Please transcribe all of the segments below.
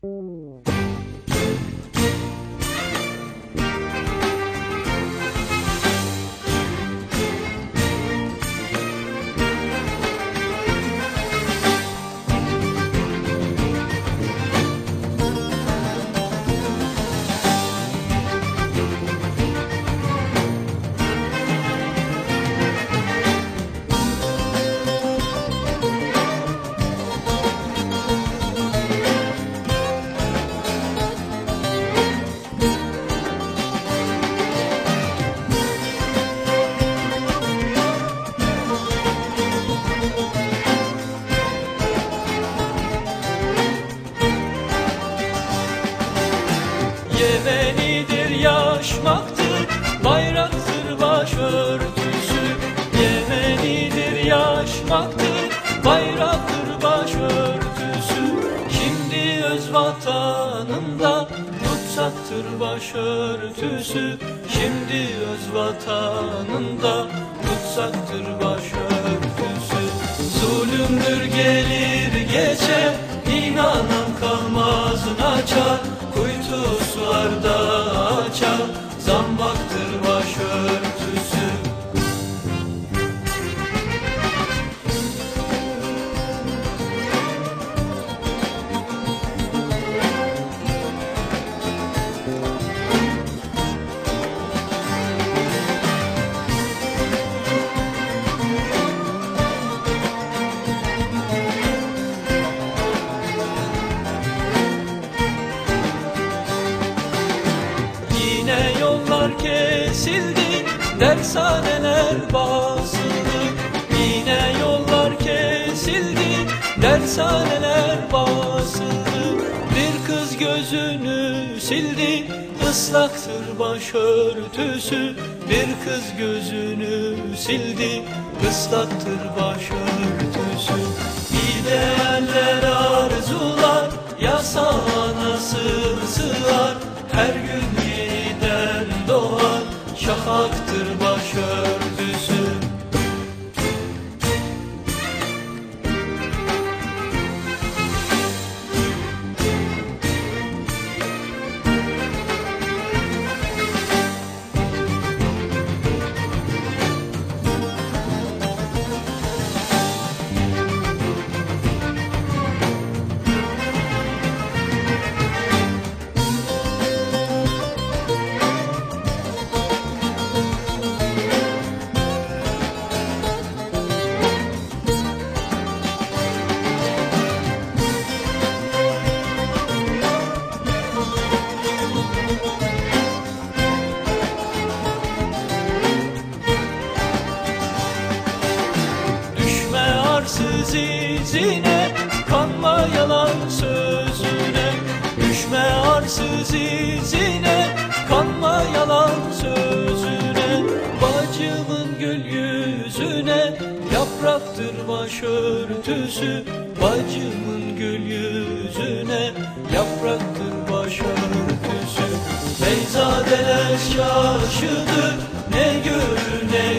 Thank you. Öz vatanında Tutsaktır başörtüsü Şimdi öz vatanında Tutsaktır başörtüsü. Zulümdür gelir geçer inanan kalmaz açar Kuytu sularda açar Zambaktır dershaneler basıldı. Yine yollar kesildi, dershaneler basıldı. Bir kız gözünü sildi, ıslaktır başörtüsü. Bir kız gözünü sildi, ıslaktır başörtüsü. İdealler arzular, yasa nasıl sığar? Her gün arsız izine Kanma yalan sözüne Düşme arsız izine Kanma yalan sözüne Bacımın gül yüzüne Yapraktır başörtüsü Bacımın gül yüzüne Yapraktır başörtüsü. Beyzadeler şaşıdır Ne görür ne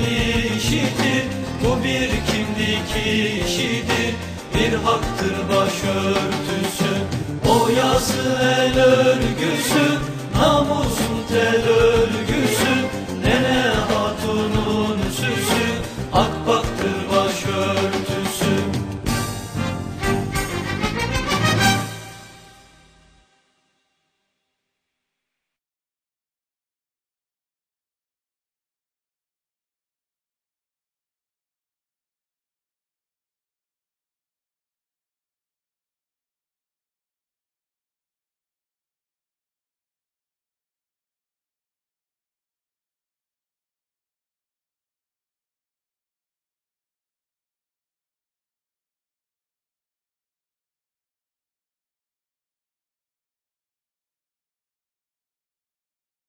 işitir Bu bir kimlik işidir Bir haktır başörtüsü O yası el örgüsü Namusun tel